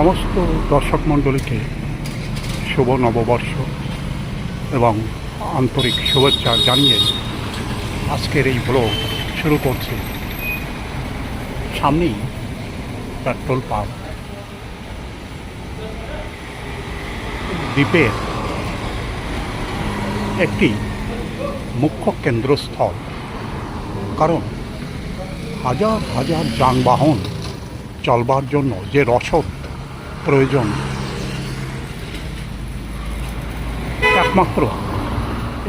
সমস্ত দর্শক মণ্ডলীকে শুভ নববর্ষ এবং আন্তরিক শুভেচ্ছা জানিয়ে আজকের এই ব্লগ শুরু করছি। সামনেই পেট্রোল পাম্প। দ্বীপের একটি মুখ্য কেন্দ্রস্থল। কারণ হাজার হাজার যানবাহন চলবার জন্য যে রসদ প্রয়োজন। একমাত্র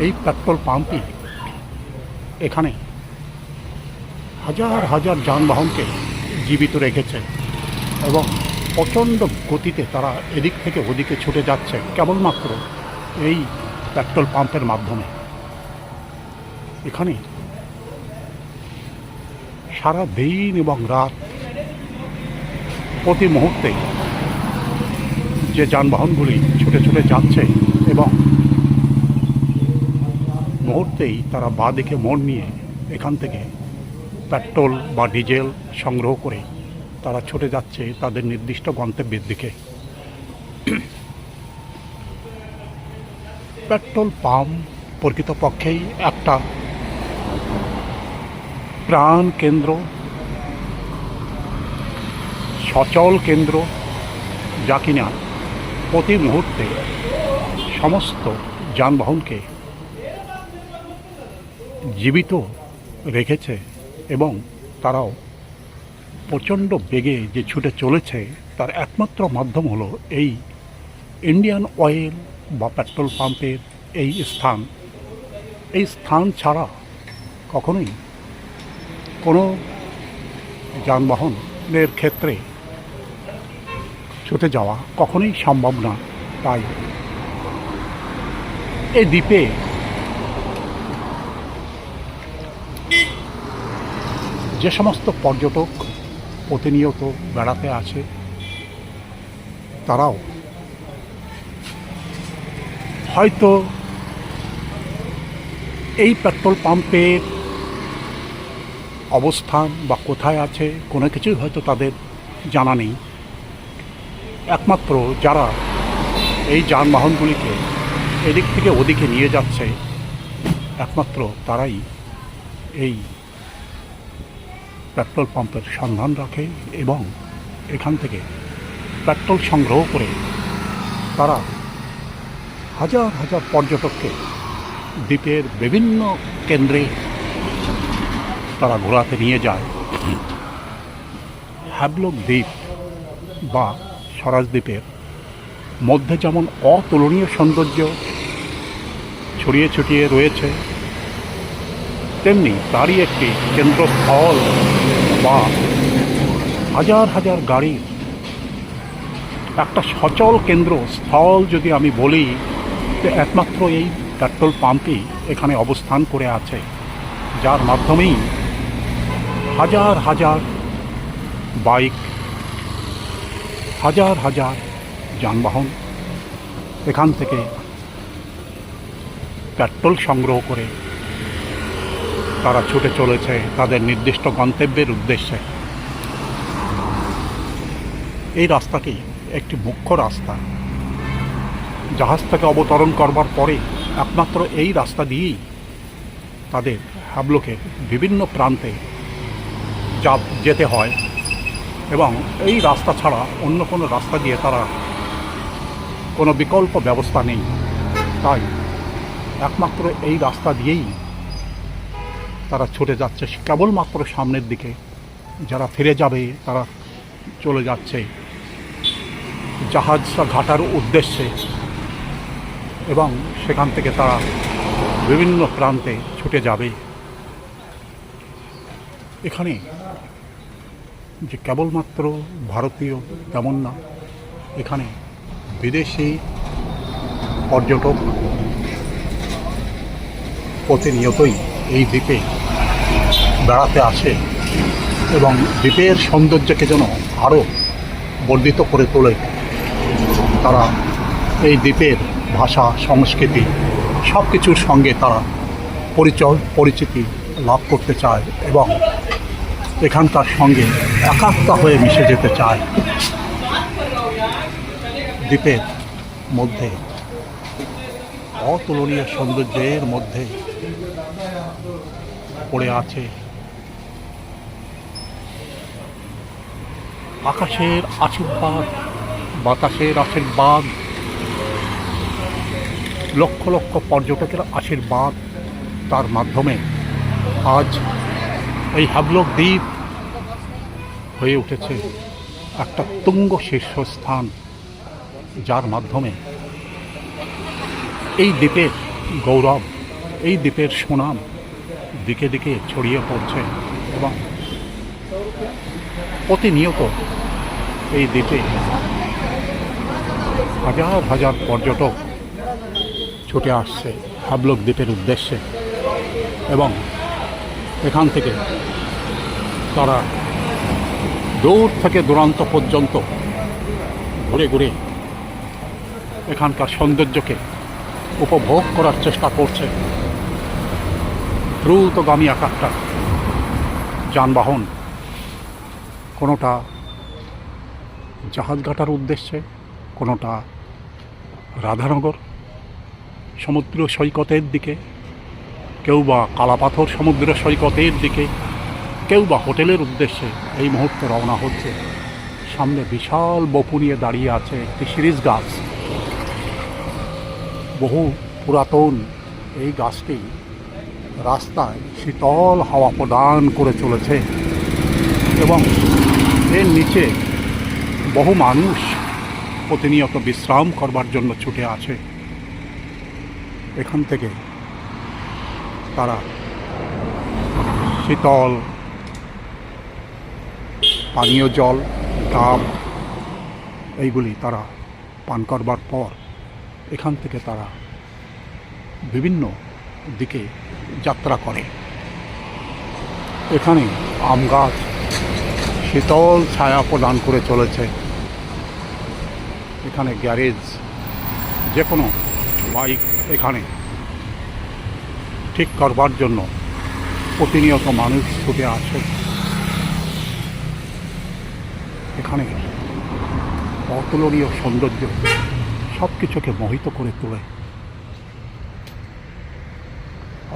এই পেট্রোল পাম্পই এখানে হাজার হাজার যানবাহনকে জীবিত রেখেছে এবং প্রচণ্ড গতিতে তারা এদিক থেকে ওদিকে ছুটে যাচ্ছে কেবলমাত্র এই পেট্রোল পাম্পের মাধ্যমে। এখানে সারা দিন এবং রাত প্রতি মুহূর্তে যে যানবাহনগুলি ছুটে ছুটে যাচ্ছে এবং মুহূর্তেই তারা বাঁ দিকে মোড় নিয়ে এখান থেকে পেট্রোল বা ডিজেল সংগ্রহ করে তারা ছুটে যাচ্ছে তাদের নির্দিষ্ট গন্তব্যের দিকে। পেট্রোল পাম্প প্রকৃতপক্ষেই একটা প্রাণ কেন্দ্র, সচল কেন্দ্র যা কিনা প্রতি মুহূর্তে সমস্ত যানবাহনকে জীবিত রেখেছে এবং তারাও প্রচণ্ড বেগে যে ছুটে চলেছে, তার একমাত্র মাধ্যম হলো এই ইন্ডিয়ান অয়েল বা পেট্রোল পাম্পের এই স্থান। এই স্থান ছাড়া কখনোই কোনো যানবাহনের ক্ষেত্রে ছুটে যাওয়া কখনোই সম্ভব না, তাই এই দ্বীপে যে সমস্ত পর্যটক প্রতিনিয়ত বেড়াতে আছে তারাও হয়তো এই পেট্রোল পাম্পের অবস্থান বা কোথায় আছে কোনো কিছুই হয়তো তাদের জানা নেই। একমাত্র যারা এই যানবাহনগুলিকে এদিক থেকে ওদিকে নিয়ে যাচ্ছে, একমাত্র তারাই এই পেট্রোল পাম্পের সন্ধান রাখে এবং এখান থেকে পেট্রোল সংগ্রহ করে তারা হাজার হাজার পর্যটককে দ্বীপের বিভিন্ন কেন্দ্রে তারা ঘোরাতে নিয়ে যায়। হ্যাবলক দ্বীপ বা স্বরাজ দ্বীপের মধ্যে যেমন অতুলনীয় সৌন্দর্য ছড়িয়ে ছড়িয়ে রয়েছে, তেমনি তারই একটি কেন্দ্রস্থল বা হাজার হাজার গাড়ির একটা সচল কেন্দ্র স্থল যদি আমি বলি যে একমাত্র এই পেট্রোল পাম্পই এখানে অবস্থান করে আছে। যার মাধ্যমেই হাজার হাজার বাইক হাজার হাজার যানবাহন এখান থেকে পেট্রোল সংগ্রহ করে তারা ছুটে চলেছে তাদের নির্দিষ্ট গন্তব্যের উদ্দেশ্যে। এই রাস্তাটি একটি মুখ্য রাস্তা। জাহাজ থেকে অবতরণ করবার পরে একমাত্র এই রাস্তা দিয়েই তাদের হাবলোকের বিভিন্ন প্রান্তে যা যেতে হয়। এবং এই রাস্তা ছাড়া অন্য কোনো রাস্তা দিয়ে তারা কোনো বিকল্প ব্যবস্থা নেই। তাই একমাত্র এই রাস্তা দিয়েই তারা ছুটে যাচ্ছে। কেবলমাত্র সামনের দিকে যারা ফিরে যাবে, তারা চলে যাচ্ছে জাহাজ ঘাটার উদ্দেশ্যে এবং সেখান থেকে তারা বিভিন্ন প্রান্তে ছুটে যাবে। এখানে যে কেবলমাত্র ভারতীয় তেমন না, এখানে বিদেশি পর্যটক প্রতিনিয়তই এই দ্বীপে বেড়াতে আসে এবং দ্বীপের সৌন্দর্যকে যেন আরও বর্ধিত করে তোলে। তারা এই দ্বীপের ভাষা, সংস্কৃতি সব কিছুর সঙ্গে তারা পরিচয়, পরিচিতি লাভ করতে চায় এবং এখানকার সঙ্গে একাত্মা হয়ে মিশে যেতে চায়। দ্বীপের মধ্যে, অতুলনীয় সৌন্দর্যের মধ্যে পড়ে আছে আকাশের আশীর্বাদ, বাতাসের আশীর্বাদ, লক্ষ লক্ষ পর্যটকের আশীর্বাদ। তার মাধ্যমে আজ এই হাবলক দ্বীপ হয়ে উঠেছে একটা তুঙ্গ শীর্ষস্থান, যার মাধ্যমে এই দ্বীপের গৌরব, এই দ্বীপের সুনাম দিকে দিকে ছড়িয়ে পড়ছে এবং প্রতিনিয়ত এই দ্বীপে হাজার হাজার পর্যটক ছুটে আসছে হাবলক দ্বীপের উদ্দেশ্যে এবং এখান থেকে তারা দূর থেকে দূরান্ত পর্যন্ত ঘুরে ঘুরে এখানকার সৌন্দর্যকে উপভোগ করার চেষ্টা করছে। দ্রুতগামী একটা যানবাহন, কোনোটা জাহাজঘাটার উদ্দেশ্যে, কোনোটা রাধানগর, সমুদ্র সৈকতের দিকে কেউ বা কালাপাথর সমুদ্র সৈকতের দিকে, কেউ বা হোটেলের উদ্দেশ্যে এই মুহূর্তে রওনা হচ্ছে। সামনে বিশাল বপু নিয়ে দাঁড়িয়ে আছে একটি সিরিজ গাছ। বহু পুরাতন এই গাছটি রাস্তায় শীতল হাওয়া প্রদান করে চলেছে এবং এর নিচে বহু মানুষ প্রতিনিয়ত বিশ্রাম করবার জন্য ছুটে আছে। এখান থেকে তারা, শীতল, পানীয় জল, ডাব, এইগুলি তারা পান করবার পর এখান থেকে তারা বিভিন্ন দিকে যাত্রা করে। এখানে আম গাছ শীতল ছায়া প্রদান করে চলেছে। এখানে গ্যারেজ যে কোনো বাইক এখানে ঠিক করবার জন্য প্রতিনিয়ত মানুষ ছুটে আসে। এখানে অতুলনীয় সৌন্দর্য সব কিছুকে মোহিত করে তোলে।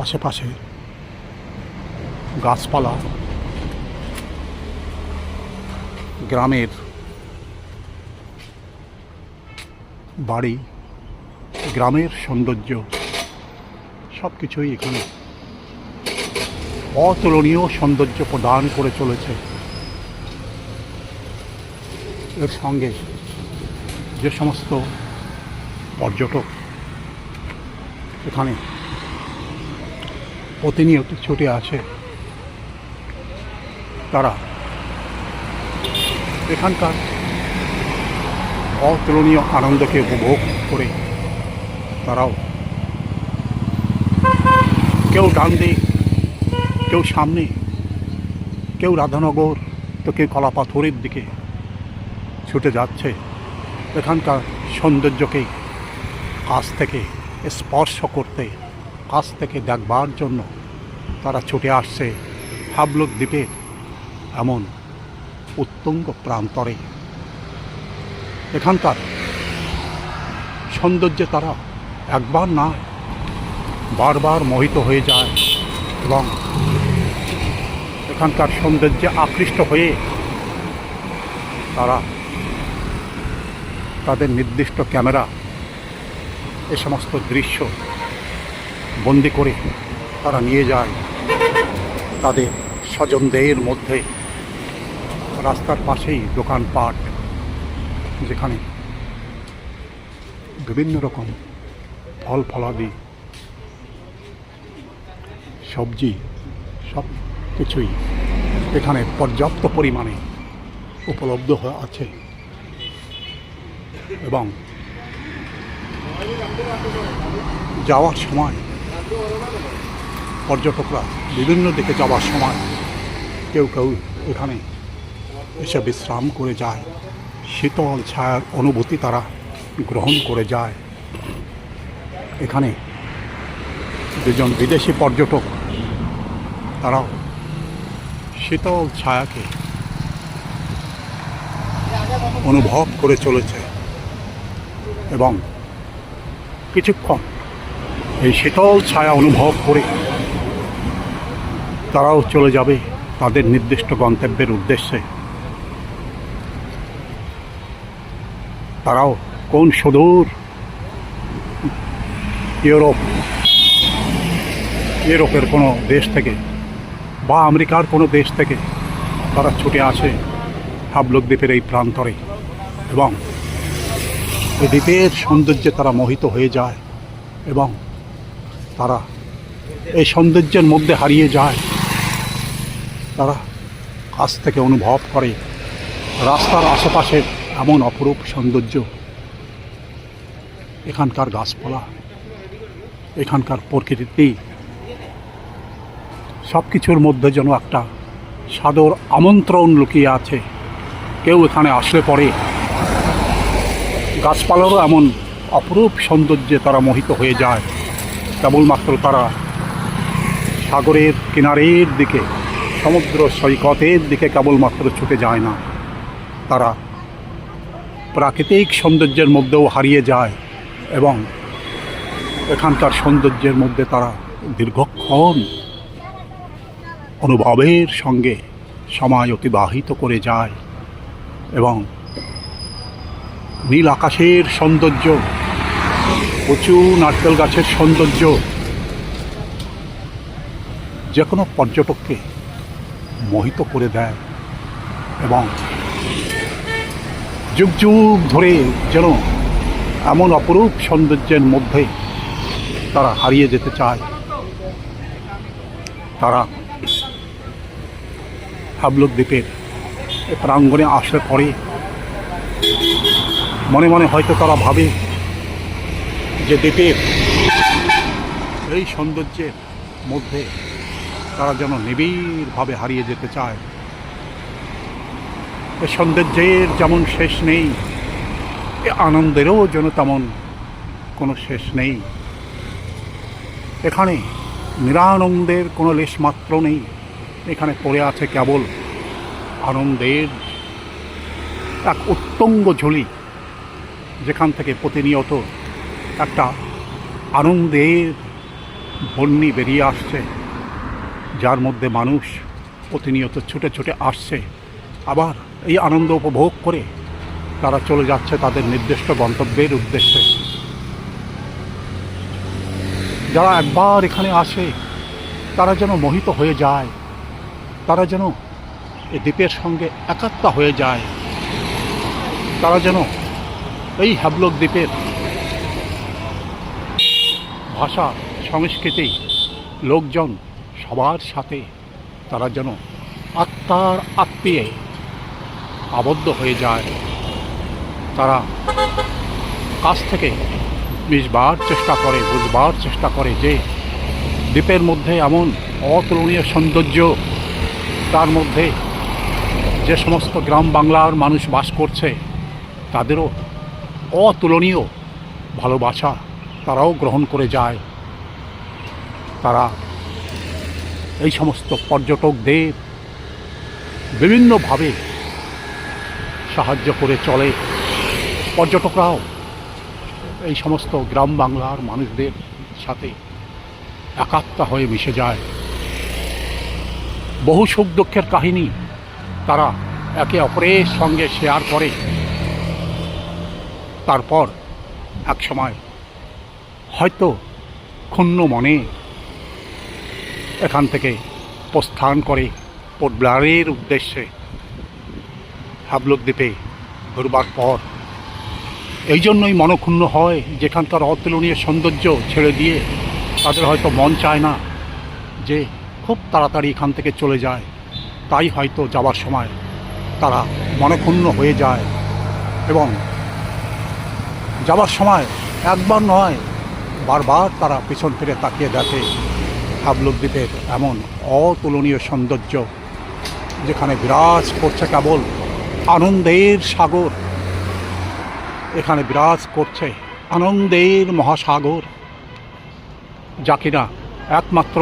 আশেপাশে গাছপালা, গ্রামের বাড়ি, গ্রামের সৌন্দর্য সব কিছুই এখানে। অতুলনীয় সৌন্দর্য প্রদান করে চলেছে। এর সঙ্গে যে সমস্ত পর্যটক এখানে প্রতিনিয়ত ছুটে আসে, তারা এখানকার অতুলনীয় আনন্দকে উপভোগ করে তারাও কেউ ডান কেউ সামনে, কেউ রাধানগর, তো কেউ কলাপাথরের দিকে ছুটে যাচ্ছে। এখানকার সৌন্দর্যকে কাছ থেকে স্পর্শ করতে, কাছ থেকে দেখবার জন্য তারা ছুটে আসছে হাবলুক দ্বীপে এমন উত্তুঙ্গ প্রান্তরে। এখানকার সৌন্দর্যে তারা একবার না বারবার মোহিত হয়ে যায় এবং এখানকার সৌন্দর্যে আকৃষ্ট হয়ে তারা তাদের নির্দিষ্ট ক্যামেরা, এ সমস্ত দৃশ্য বন্দি করে তারা নিয়ে যায়। তাদের স্বজনদের মধ্যে রাস্তার পাশেই দোকানপাট যেখানে বিভিন্ন রকম ফল ফলাদি সবজি, সব কিছুই এখানে পর্যাপ্ত পরিমাণে উপলব্ধ হয়ে আছে। এবং যাওয়ার সময়, পর্যটকরা বিভিন্ন দিকে যাওয়ার সময় কেউ কেউ এখানে এসে বিশ্রাম করে যায়, শীতল ছায়ার অনুভূতি তারা গ্রহণ করে যায়। এখানে দুজন বিদেশি পর্যটক তারাও শীতল ছায়াকে অনুভব করে চলেছে। এবং কিছুক্ষণ এই শীতল ছায়া অনুভব করে তারাও চলে যাবে তাদের নির্দিষ্ট গন্তব্যের উদ্দেশ্যে। তারাও কোন সুদূর? ইউরোপ। ইউরোপের কোনো দেশ থেকে বা আমেরিকার কোনো দেশ থেকে তারা ছুটে আসে হাবলক দ্বীপের এই প্রান্তরে। এবং এই দ্বীপের সৌন্দর্যে তারা মোহিত হয়ে যায় এবং তারা এই সৌন্দর্যের মধ্যে হারিয়ে যায়। তারা কাছ থেকে অনুভব করে রাস্তার আশেপাশের এমন অপরূপ সৌন্দর্য। এখানকার গাছপালা, এখানকার প্রকৃতি সব কিছুর মধ্যে যেন একটা সাদর আমন্ত্রণ লুকিয়ে আছে। কেউ এখানে আসলে পরে। গাছপালারও এমন অপরূপ সৌন্দর্যে তারা মোহিত হয়ে যায়। কেবলমাত্র তারা সাগরের কিনারের দিকে, সমুদ্র সৈকতের দিকে কেবলমাত্র ছুটে যায় না। তারা প্রাকৃতিক সৌন্দর্যের মধ্যেও হারিয়ে যায় এবং এখানকার সৌন্দর্যের মধ্যে তারা দীর্ঘক্ষণ অনুভবের সঙ্গে সময় অতিবাহিত করে যায় এবং নীল আকাশের সৌন্দর্য, উঁচু নারকেল গাছের সৌন্দর্য যে কোনো পর্যটককে মোহিত করে দেয় এবং যুগ যুগ ধরে যেন এমন অপরূপ সৌন্দর্যের মধ্যে তারা হারিয়ে যেতে চায়। তারা হাবলক দ্বীপের প্রাঙ্গণে আসলে পরে মনে মনে হয়তো তারা ভাবে যে দ্বীপের এই সৌন্দর্যের মধ্যে তারা যেন নিবিড়ভাবে হারিয়ে যেতে চায়। এ সৌন্দর্যের যেমন শেষ নেই, এ আনন্দেরও যেন তেমন কোনো শেষ নেই। এখানে নিরানন্দের কোনো লেশমাত্র নেই। এখানে পড়ে আছে কেবল আনন্দের এক উত্তঙ্গ ঝুলি, যেখান থেকে প্রতিনিয়ত একটা আনন্দের বন্যি বেরিয়ে আসছে, যার মধ্যে মানুষ প্রতিনিয়ত ছুটে ছুটে আসছে। আবার এই আনন্দ উপভোগ করে তারা চলে যাচ্ছে তাদের নির্দিষ্ট গন্তব্যের উদ্দেশ্যে। যারা একবার এখানে আসে, তারা যেন মোহিত হয়ে যায়। তারা যেন এই দ্বীপের সঙ্গে একাত্মা হয়ে যায়। তারা যেন এই হ্যাবলক দ্বীপের ভাষা, সংস্কৃতি, লোকজন সবার সাথে তারা যেন আত্মার আত্মীয়ে আবদ্ধ হয়ে যায়। তারা কাছ থেকে মিশবার চেষ্টা করে, বুঝবার চেষ্টা করে যে দ্বীপের মধ্যে এমন অতুলনীয় সৌন্দর্য তার মধ্যে যে সমস্ত গ্রাম বাংলার মানুষ বাস করছে, তাদেরও অতুলনীয় ভালোবাসা তারাও গ্রহণ করে যায়। তারা এই সমস্ত পর্যটকদের বিভিন্নভাবে সাহায্য করে চলে। পর্যটকরাও এই সমস্ত গ্রাম বাংলার মানুষদের সাথে একাত্মা হয়ে মিশে যায়। বহু সুখ দুঃখের কাহিনী তারা একে অপরের সঙ্গে শেয়ার করে। তারপর এক সময় হয়তো ক্ষুণ্ণ মনে এখান থেকে প্রস্থান করে পোর্ট ব্লারের উদ্দেশ্যে হাবলক দ্বীপে ঘুরবার পর। এই জন্যই মনক্ষুণ্ণ হয় যেখানকার অতুলনীয় সৌন্দর্য ছেড়ে দিয়ে তাদের হয়তো মন চায় না যে খুব তাড়াতাড়ি এখান থেকে চলে যায়। তাই হয়তো যাওয়ার সময় তারা মনক্ষুণ্ণ হয়ে যায় এবং যাওয়ার সময় একবার নয়, বারবার তারা পিছন ফিরে তাকিয়ে দেখে। হাবলুক দ্বীপের এমন অতুলনীয় সৌন্দর্য, যেখানে বিরাজ করছে কেবল আনন্দের সাগর, এখানে বিরাজ করছে আনন্দের মহাসাগর, যা কিনা একমাত্র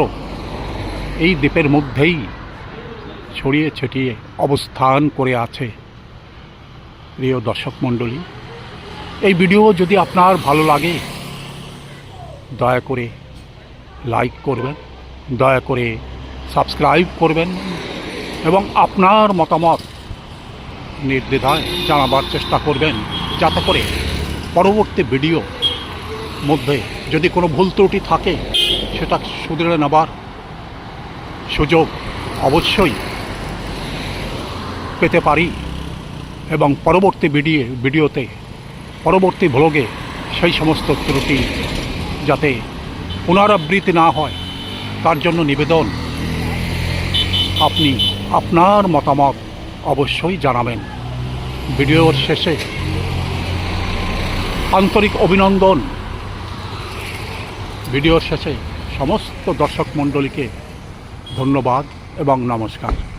এই দ্বীপের মধ্যেই ছড়িয়ে ছিটিয়ে অবস্থান করে আছে প্রিয় দর্শক মণ্ডলী। এই ভিডিও যদি আপনার ভালো লাগে, দয়া করে লাইক করবেন, দয়া করে সাবস্ক্রাইব করবেন এবং আপনার মতামত নির্দ্বিধায় জানাবার চেষ্টা করবেন। যাতে করে পরবর্তী ভিডিও মধ্যে যদি কোনো ভুল ত্রুটি থাকে, সেটা শুধরে নেবার সুযোগ অবশ্যই পেতে পারি এবং পরবর্তী ভিডিও, ভিডিওতে, পরবর্তী ভ্লগে সেই সমস্ত ত্রুটি যাতে পুনরাবৃত্তি না হয়, তার জন্য নিবেদন আপনি আপনার মতামত অবশ্যই জানাবেন। ভিডিওর শেষে আন্তরিক অভিনন্দন। ভিডিওর শেষে সমস্ত দর্শক মণ্ডলীকে ধন্যবাদ এবং নমস্কার।